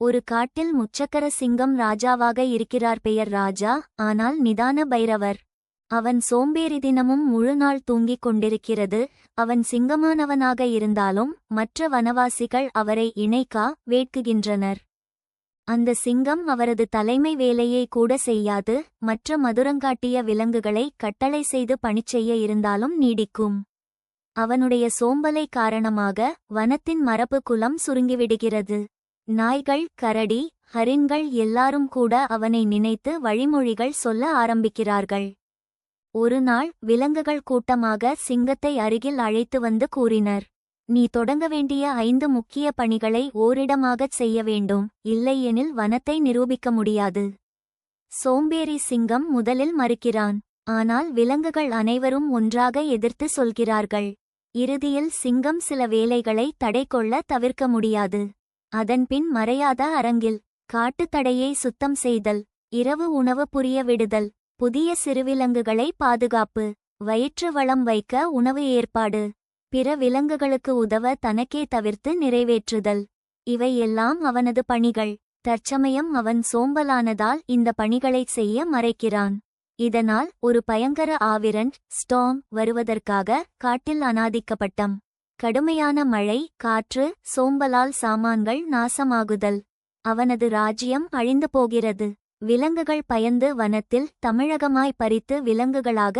ஒரு காட்டில் முச்சக்கர சிங்கம் ராஜாவாக இருக்கிறார் பெயர் ராஜா ஆனால் நிதான பைரவர். அவன் சோம்பேறி தினமும் முழுநாள் தூங்கிக் கொண்டிருக்கிறது அவன் சிங்கமானவனாக இருந்தாலும் மற்ற வனவாசிகள் அவரை இணைக்கா வேட்குகின்றனர். அந்த சிங்கம் அவரது தலைமை வேலையை கூட செய்யாது மற்ற மதுரங்காட்டிய விலங்குகளை கட்டளை செய்து பணிச்செய்ய இருந்தாலும் நீடிக்கும். அவனுடைய சோம்பலை காரணமாக வனத்தின் மரபு குலம் சுருங்கிவிடுகிறது. நாய்கள் கரடி ஹரின்கள் எல்லாரும் கூட அவனை நினைத்து வழிமொழிகள் சொல்ல ஆரம்பிக்கிறார்கள். ஒருநாள் விலங்குகள் கூட்டமாக சிங்கத்தை அருகில் அழைத்து வந்து கூறினர். நீ தொடங்க வேண்டிய ஐந்து முக்கிய பணிகளை ஓரிடமாகச் செய்ய வேண்டும். இல்லையெனில் வனத்தை நிரூபிக்க முடியாது. சோம்பேறி சிங்கம் முதலில் மறுக்கிறான். ஆனால் விலங்குகள் அனைவரும் ஒன்றாக எதிர்த்து சொல்கிறார்கள். இறுதியில் சிங்கம் சில வேலைகளை தடை கொள்ள தவிர்க்க முடியாது. அதன்பின் மறையாத அரங்கில் காட்டுத் தடையை சுத்தம் செய்தல் இரவு உணவு புரிய விடுதல் புதிய சிறுவிலங்குகளை பாதுகாப்பு வயிற்று வளம் வைக்க உணவு ஏற்பாடு பிற விலங்குகளுக்கு உதவ தனக்கே தவிர்த்து நிறைவேற்றுதல். இவை எல்லாம் அவனது பணிகள். தற்சமயம் அவன் சோம்பலானதால் இந்த பணிகளைச் செய்ய மறைக்கிறான். இதனால் ஒரு பயங்கர ஆவிரன் ஸ்டாம் வருவதற்காக காட்டில் அனாதிக்கப்பட்டம் கடுமையான மழை காற்று சோம்பலால் சாமான்கள் நாசமாகுதல். அவனது ராஜ்யம் அழிந்து போகிறது. விலங்குகள் பயந்து வனத்தில் தமிழகமாய் பறித்து விலங்குகளாக